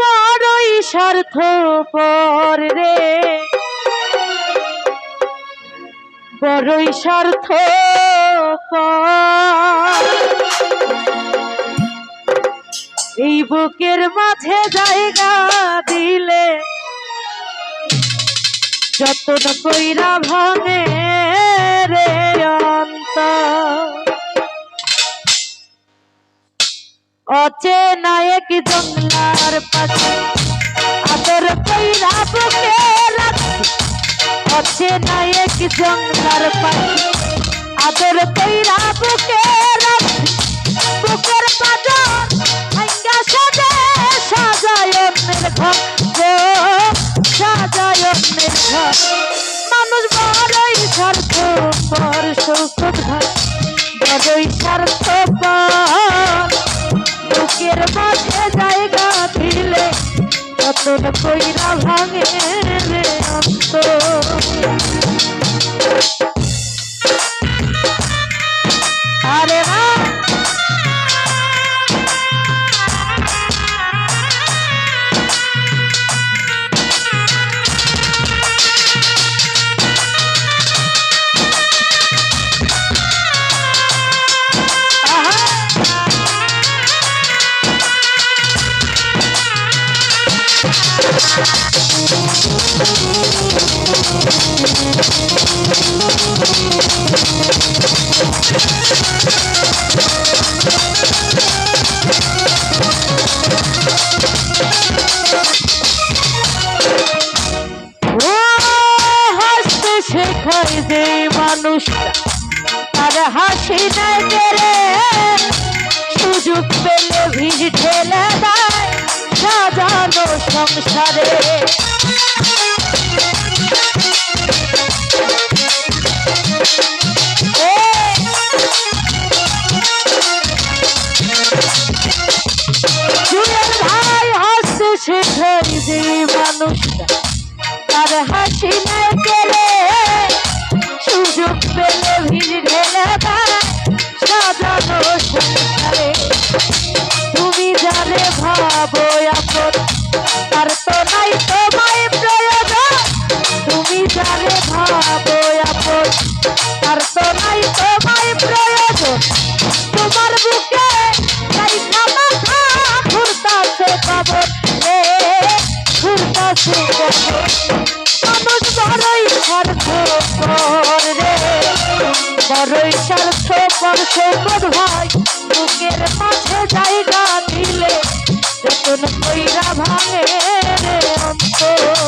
বড়ই স্বার্থ পর রে। বড়ই স্বার্থ এই বুকের মাঝে জায়গা দিলে যতন কইরা ভাঙে রে। অচেনা এক জঙ্গলার পাশে। আদর কইরা বুকে রাখি। অচেনা এক জঙ্গলার পাশে। আদর কইরা বুকে রাখি। বুকের পাজর ভাঙ্গা সাজে, সাজায় অন্যের ঘর সাজায় অন্যের ঘর। মানুষ বড়ই স্বার্থ পর শৌকত ভাই বড়ই স্বার্থ জায়গা দিলে যতন কইরা ভাঙে রে অন্ত যে মানুষটা তার হাসি নেয় বেড়ে সুযোগ পেলে ভিড় ঠেলে দেয় সংসারে। ভাই যে মানুষটা তার হাসি নেয় খবর মানুষ বড়ই স্বার্থ পর রে বড়ই স্বার্থ পর সৌকত ভাই বুকের মাঝে জায়গা দিলে যতন কইরা ভাঙে রে, অন্তর।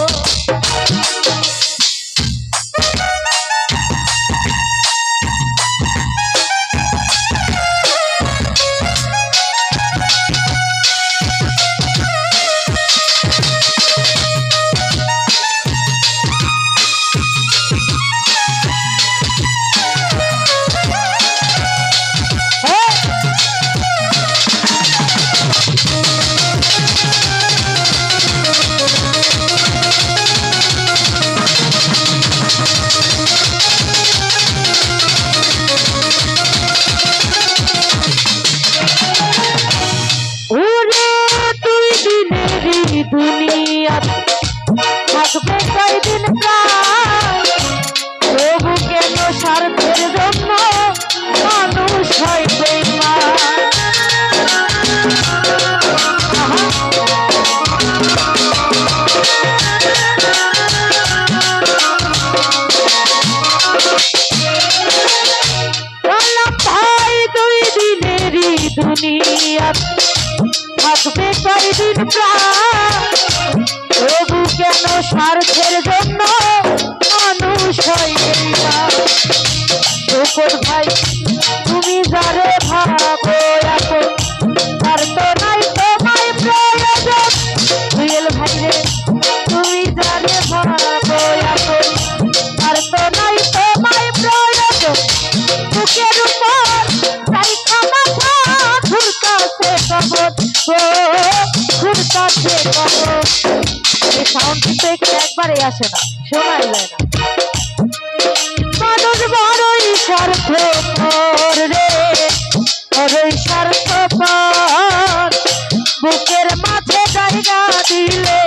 থাকবে কয়দিন প্রায় তবু কেন স্বার্থের জন্য মানুষ হয় দুনিয়া থাকবে কয়দিন প্রায় তবু কেন স্বার্থের জন্য মানুষ হয় ভাই তুমি যারে ভাবো সাউন্ড ইফেক্ট একবারে আসে না, শোনাই যায় না। মানুষ বড়ই স্বার্থপর রে, বড়ই স্বার্থপর। বুকের মাঝে জায়গা দিলে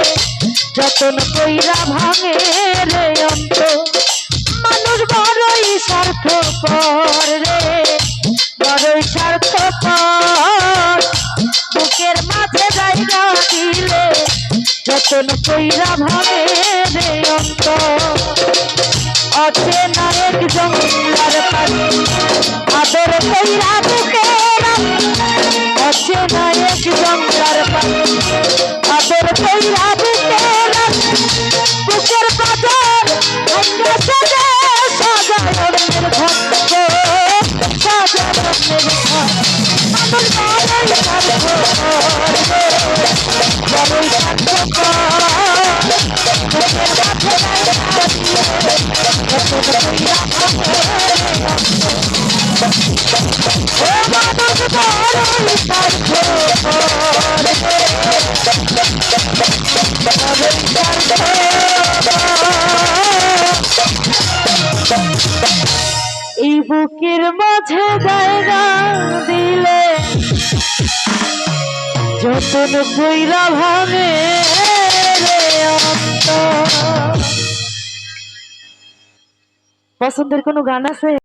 যতন কইরা ভাঙে রে অন্ত মানুষ বড়ই স্বার্থপর। বুকের মাঝে জায়গা দিলে যতন কইরা ভাঙে পছন্দের কোনো গান আছে?